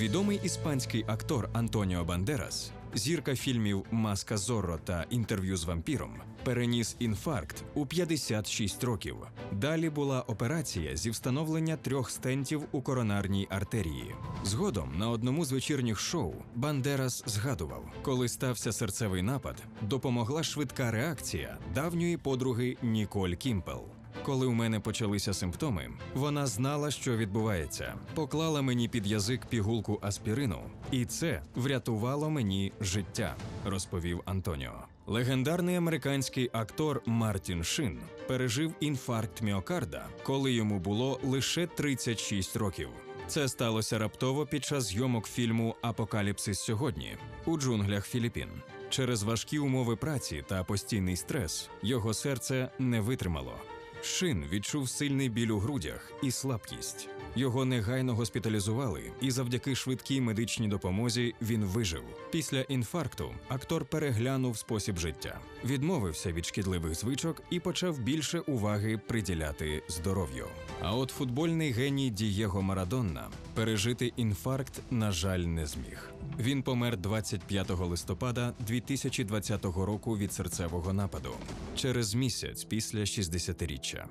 Відомий іспанський актор Антоніо Бандерас, зірка фільмів Маска Зорро та інтерв'ю з вампіром, переніс інфаркт у 56 років. Далі була операція зі встановлення трьох стентів у коронарній артерії. Згодом на одному з вечірніх шоу Бандерас згадував, коли стався серцевий напад, допомогла швидка реакція давньої подруги Ніколь Кімпел. Коли у мене почалися симптоми, вона знала, що відбувається, поклала мені під язик пігулку аспірину, і це врятувало мені життя, розповів Антоніо. Легендарний американський актор Мартін Шин пережив інфаркт міокарда, коли йому було лише 36 років. Це сталося раптово під час зйомок фільму Апокаліпсис сьогодні у джунглях Філіппін. Через важкі умови праці та постійний стрес його серце не витримало. Шин відчув сильний біль у грудях і слабкість. Його негайно госпіталізували, і завдяки швидкій медичній допомозі він вижив. Після інфаркту актор переглянув спосіб життя, відмовився від шкідливих звичок і почав більше уваги приділяти здоров'ю. А от футбольний геній Дієго Марадонна пережити інфаркт, на жаль, не зміг. Він помер 25 листопада 2020 року від серцевого нападу через місяць після 60-річчя.